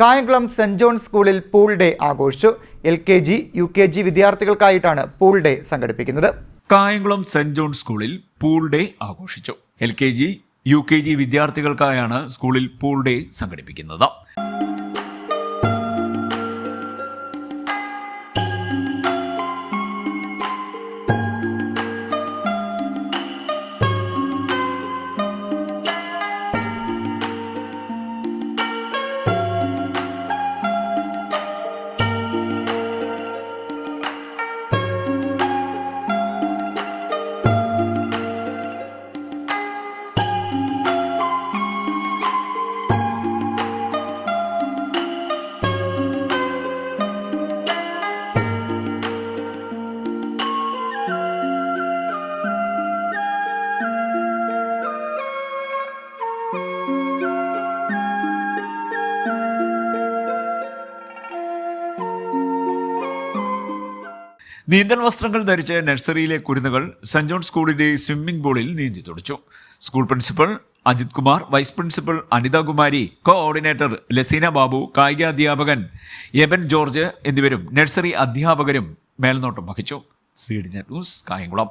Kayamkulam saint John's സ്കൂളിൽ pool day ആഘോഷിച്ചു. L K G U K G വിദ്യാർത്ഥികൾക്കായിട്ടാണ് pool day സംഘടിപ്പിക്കുന്നത്. Kayamkulam saint John's സ്കൂളിൽ pool day ആഘോഷിച്ചു. L K G U K G വിദ്യാർത്ഥികൾക്കായാണ് സ്കൂളിൽ pool day സംഘടിപ്പിക്കുന്നത്. നീന്തൽ വസ്ത്രങ്ങൾ ധരിച്ച നഴ്സറിയിലെ കുരുന്നുകൾ സെന്റ് ജോൺ സ്കൂളിന്റെ സ്വിമ്മിംഗ് പൂളിൽ നീന്തി തുടിച്ചു. School principal Ajith Kumar vice principal Anithakumari coordinator Laseena Babu കായിക അധ്യാപകൻ എബൻ ജോർജ് എന്നിവരും നഴ്സറി അധ്യാപകരും മേൽനോട്ടം വഹിച്ചു. C news Kayamkulam.